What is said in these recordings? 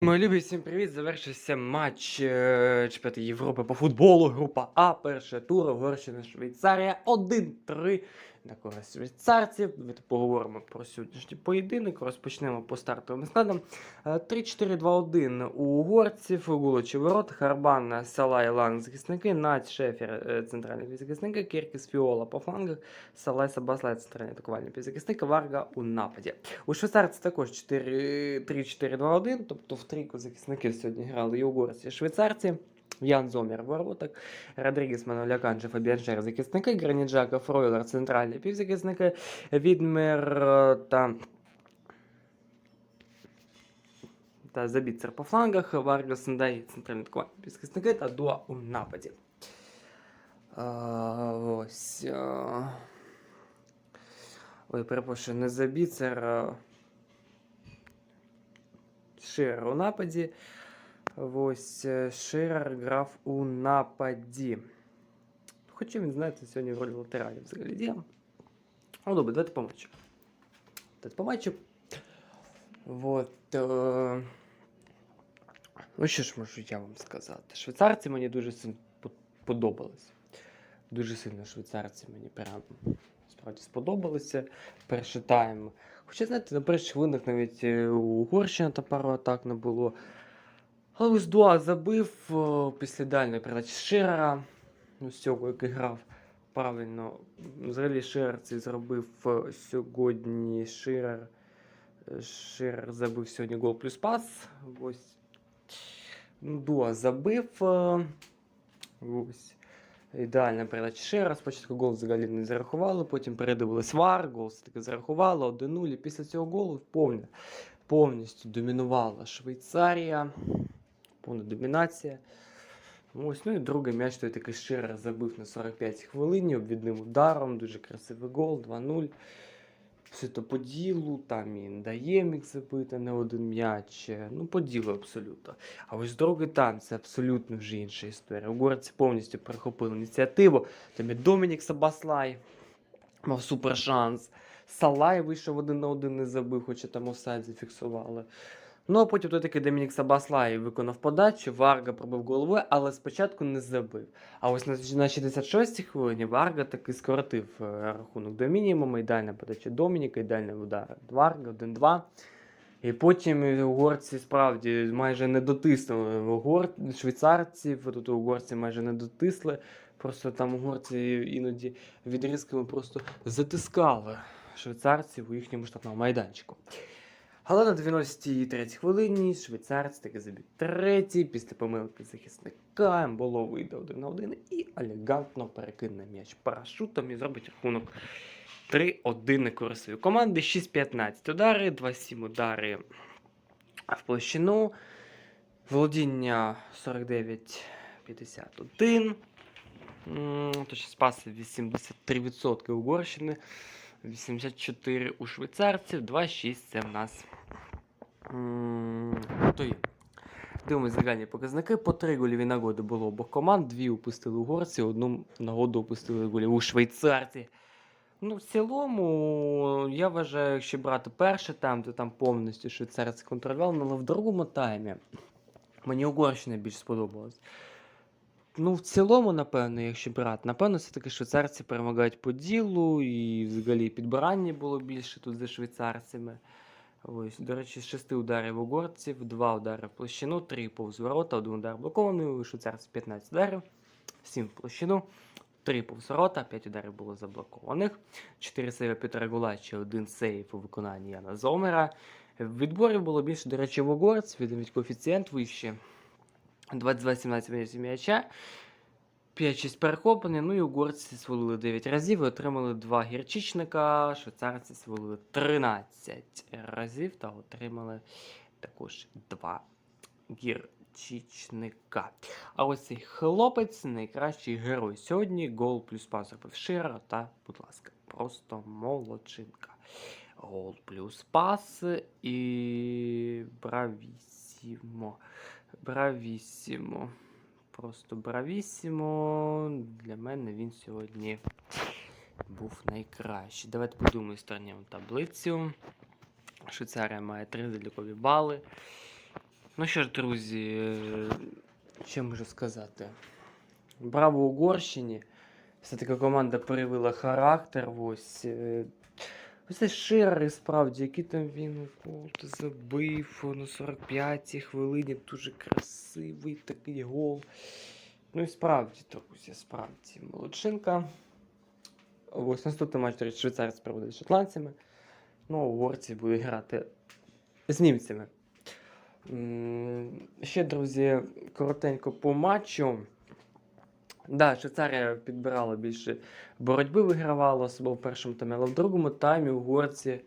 Мої любі, всім привіт! Завершився матч е, чемпіонату Європи по футболу. Група А, перша тур, Угорщина, Швейцарія 1-3 на користь швейцарців. Поговоримо про сьогоднішній поєдинок. Розпочнемо по стартовим складам. Е, 3-4-2-1 у угорців, Гулочі ворот, Харбан, Салай, Ланг захисники, Надь, Шефер, е, центральні захисники, Кіркіс, Фіола по флангах, Салай, Сабаслай, центральні атакувальні півзахисники, Варга у нападі. У швейцарці також 4 3-4-2-1, тобто в трійку захисників сьогодні грали і угорці, і швейцарці. Ян Зомер в воротах, Родрігес Маноляканджа, Фабіан Шер захисники, Граніджака, Фройлер центральні півзахисники, Відмер е, та та Забіцер по флангах, Варга Сендай центральні півзахисники та Дуа у нападі. А, ось. А... Ой, перепрошую, не Забіцер, а Ширер у нападі. Ось е, Ширер грав у нападі. Хоча він, знаєте, сьогодні в ролі латералів взагалі діє. Ну, добре, давайте по матчу. Давайте по матчу. Вот. Е... Ну, що ж можу я вам сказати? Швейцарці мені дуже сильно подобались. Дуже сильно швейцарці мені прям справді сподобалися. Перший тайм. Хоча, знаєте, на перших хвилинах навіть е, у Угорщини та пару атак не було. Але ось Дуа забив після дальної передачі Ширера, ну, цього, який грав правильно. Взагалі Ширер це зробив е, сьогодні Ширер. е, Ширер забив сьогодні гол плюс пас. Ось. Ну, Дуа забив. е, Ось. Ідеальна передача Ширера. Спочатку гол взагалі не зарахували, потім передивились вар, гол все-таки зарахували 1-0. І після цього голу повні, повністю домінувала Швейцарія. Повна домінація. Ось, ну і другий м'яч той такий Ширер забив на 45 хвилині обвідним ударом. Дуже красивий гол, 2-0. Все то по ділу, там і дає міг забити не один м'яч. е, Ну, по ділу абсолютно. А ось другий тайм це абсолютно вже інша історія. Угорці повністю перехопили ініціативу. Там і Домінік Сабаслай мав супер шанс. Салай вийшов один на один не забив, хоча там офсайд зафіксували. Ну, а потім той такий Домінік Сабаслай виконав подачу, Варга пробив головою, але спочатку не забив. А ось на, на 66-й хвилині Варга таки скоротив е, рахунок до мінімуму, ідеальна подача Домініка, ідеальний удар Варга 1-2. І потім угорці справді майже не дотиснули угор... швейцарців, тут угорці майже не дотисли. Просто там угорці іноді відрізками просто затискали швейцарців у їхньому штатному майданчику. Але на 93 хвилині швейцарці таки забив третій, після помилки захисника було вийде один на один і елегантно перекине м'яч парашутом і зробить рахунок 3-1 на користь команди. 6-15 удари, 2-7 удари в площину. Володіння 49-51. М, Точно спаси 83% Угорщини. 84 у швейцарців, 2-6 це в нас. Є. Дивимось загальні показники. По три гольові нагоди було обох команд. Дві упустили угорці, одну нагоду упустили у швейцарці. Ну, в цілому, я вважаю, якщо брати перший тайм, то там повністю швейцарці контролювали, але в другому таймі мені Угорщина більш сподобалась. Ну, в цілому, напевно, якщо брати, напевно, все-таки швейцарці перемагають по ділу, і взагалі підбирання було більше тут за швейцарцями. Ось, до речі, з шести ударів угорців, два удари в площину, три повз ворота, один удар блокований, у швейцарців 15 ударів, 7 в площину, 3 повз 5 ударів було заблокованих, 4 сейви Петра Гулачі, один сейв у виконанні Яна Зомера. Відборів було більше, до речі, в угорців, від коефіцієнт вище. 22-17 м'яча. 5-6 перехоплення, ну і угорці свалили 9 разів і отримали 2 гірчичника, швейцарці свалили 13 разів та отримали також 2 гірчичника. А ось цей хлопець найкращий герой сьогодні. Гол плюс пас зробив Ширера та, будь ласка, просто молодчинка. Гол плюс пас і бравісімо. Бравісімо. Просто бравісімо. Для мене він сьогодні був найкращий. Давайте подумаємо стороні таблицю. Швейцарія має три залікові бали. Ну що ж, друзі, е, що можу сказати? Браво Угорщині. Все-таки команда проявила характер. Ось. Е, Ширер, і справді, який там він гол забив на 45-й хвилині. Дуже красивий такий гол. Ну і справді, друзі, справді. Молодчинка. Ось наступний матч, до речі, швейцарці проводить з шотландцями. Ну, угорці будуть грати з німцями. Ще, друзі, коротенько по матчу. Да, Швейцарія підбирала більше боротьби, вигравала особливо в першому таймі, але в другому таймі угорці.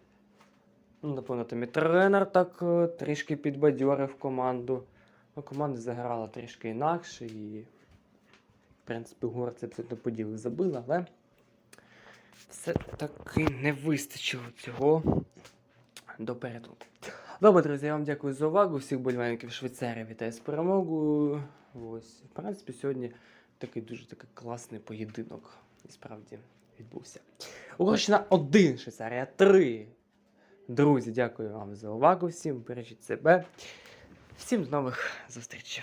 Ну, напевно, там і тренер так е, трішки підбадьорив команду. Ну, команда заграла трішки інакше і, в принципі, угорці абсолютно поділи забили, але все-таки не вистачило цього до порятунку. Добре, друзі, я вам дякую за увагу. Всіх болівальників Швейцарії вітаю з перемогою. Ось, в принципі, сьогодні такий дуже такий класний поєдинок. І справді відбувся. Угорщина 1, Швейцарія 3. Друзі, дякую вам за увагу. Всім бережіть себе. Всім до нових зустрічей.